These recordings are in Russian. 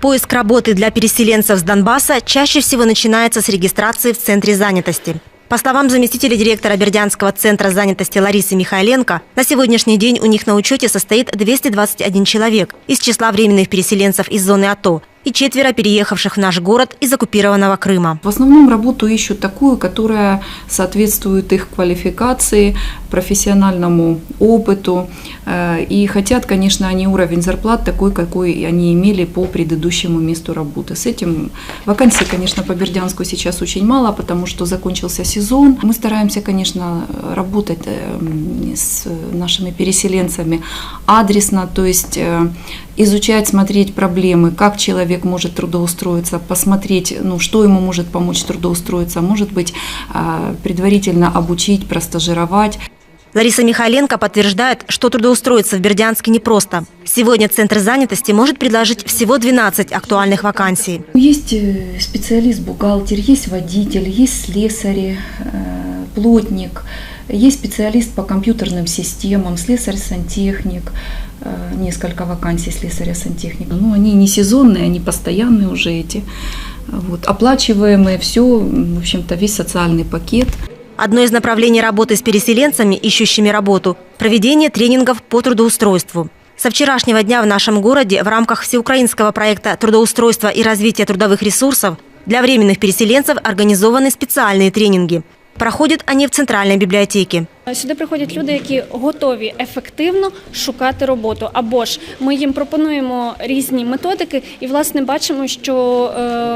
Поиск работы для переселенцев с Донбасса чаще всего начинается с регистрации в Центре занятости. По словам заместителя директора Бердянского центра занятости Ларисы Михайленко, на сегодняшний день у них на учете состоит 221 человек из числа временных переселенцев из зоны АТО и четверо переехавших в наш город из оккупированного Крыма. В основном работу ищут такую, которая соответствует их квалификации, профессиональному опыту. Э, И хотят, конечно, они уровень зарплат такой, какой они имели по предыдущему месту работы. С этим вакансий, конечно, по Бердянску сейчас очень мало, потому что закончился сезон. Мы стараемся, конечно, работать э, с нашими переселенцами адресно, то есть э, изучать, смотреть проблемы, как человек может трудоустроиться, посмотреть, ну, что ему может помочь трудоустроиться, может быть, а, предварительно обучить, простажировать. Лариса Михайленко подтверждает, что трудоустроиться в Бердянске непросто. Сегодня Центр занятости может предложить всего 12 актуальных вакансий. Есть э, специалист-бухгалтер, есть водитель, есть слесарь, э, плотник, есть специалист по компьютерным системам, слесарь-сантехник, э, несколько вакансий слесаря-сантехника. Ну, они не сезонные, они постоянные уже эти. Вот, оплачиваемые, все, в общем-то, весь социальный пакет. Одно из направлений работы с переселенцами, ищущими работу – проведение тренингов по трудоустройству. Со вчерашнего дня в нашем городе в рамках всеукраинского проекта трудоустройства и развития трудовых ресурсов для временных переселенцев организованы специальные тренинги. Проходят они в Центральной библиотеке. Сюди приходять люди, які готові ефективно шукати роботу. Або ж ми їм пропонуємо різні методики, і власне бачимо, що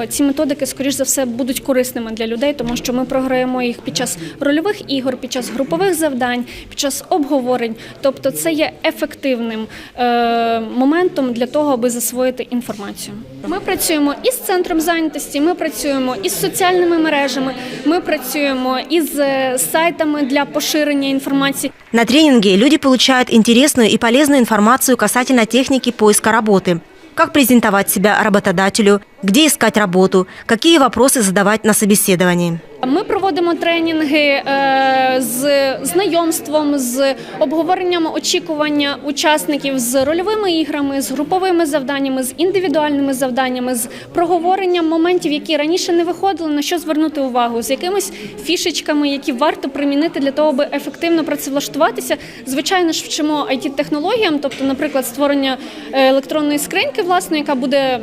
е, ці методики, скоріш за все, будуть корисними для людей, тому що ми програємо їх під час рольових ігор, під час групових завдань, під час обговорень. Тобто, це є ефективним е, моментом для того, аби засвоїти інформацію. Ми працюємо із центром зайнятості, ми працюємо із соціальними мережами, ми працюємо із е, сайтами для поширення інформації. На тренинге люди получают интересную и полезную информацию касательно техники поиска работы. Как презентовать себя работодателю, где искать работу, какие вопросы задавать на собеседовании. Ми проводимо тренінги е, з знайомством, з обговоренням очікування учасників з рольовими іграми, з груповими завданнями, з індивідуальними завданнями, з проговоренням моментів, які раніше не виходили, на що звернути увагу, з якимись фішечками, які варто примінити для того, аби ефективно працевлаштуватися. Звичайно ж, вчимо it технологіям тобто, наприклад, створення е, електронної скриньки, власне, яка буде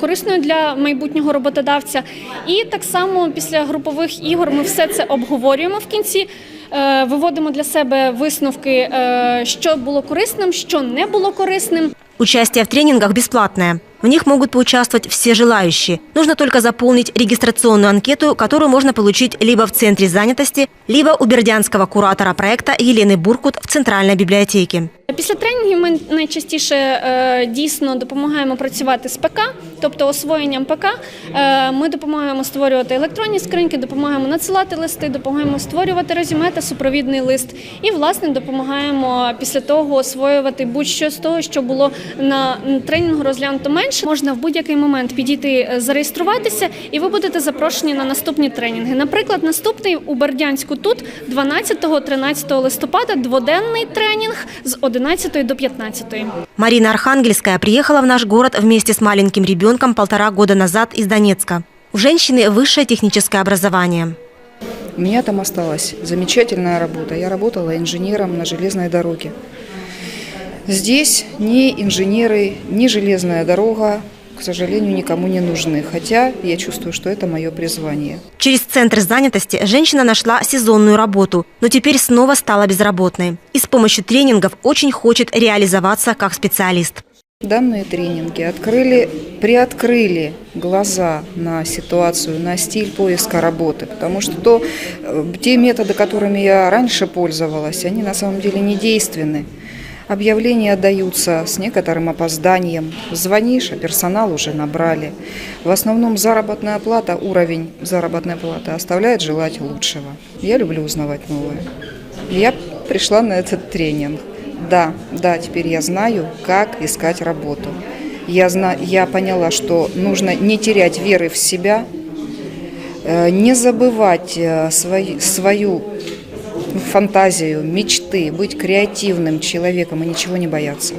корисною для майбутнього роботодавця. І так само після групових ігор ми все це обговорюємо в кінці. е, Виводимо для себе висновки, е, що було корисним, що не було корисним. Участие в тренингах бесплатное. В них могут поучаствовать все желающие. Нужно только заполнить регистрационную анкету, которую можно получить либо в Центре занятости, либо у бердянского куратора проекта Елены Буркут в Центральной библиотеке. Після тренінгів ми найчастіше е, дійсно допомагаємо працювати з ПК, тобто освоєнням ПК. Е, Ми допомагаємо створювати електронні скриньки, допомагаємо надсилати листи, допомагаємо створювати резюме та супровідний лист. І, власне, допомагаємо після того освоювати будь-що з того, що було на тренінгу розглянуто менше. Можна в будь-який момент підійти е, зареєструватися, і ви будете запрошені на наступні тренінги. Наприклад, наступний у Бердянську тут 12-13 листопада дводенний тренінг з 11 до 15. Марина Архангельская приехала в наш город вместе с маленьким ребенком полтора года назад из Донецка. У женщины высшее техническое образование. У меня там осталась замечательная работа. Я работала инженером на железной дороге. Здесь ни инженеры, ни железная дорога, сожалению, никому не нужны. Хотя я чувствую, что это мое призвание. Через Центр занятости женщина нашла сезонную работу, но теперь снова стала безработной. И с помощью тренингов очень хочет реализоваться как специалист. Данные тренинги открыли, приоткрыли глаза на ситуацию, на стиль поиска работы. Потому что то, э, те методы, которыми я раньше пользовалась, они на самом деле не действенны. Объявления отдаются с некоторым опозданием. Звонишь, а персонал уже набрали. В основном заработная плата, уровень заработной платы оставляет желать лучшего. Я люблю узнавать новое. Я пришла на этот тренинг. Да, да, теперь я знаю, как искать работу. Я, зна, я поняла, что нужно не терять веры в себя, э, не забывать э, свой- свою фантазию, мечты, быть креативным человеком и ничего не бояться.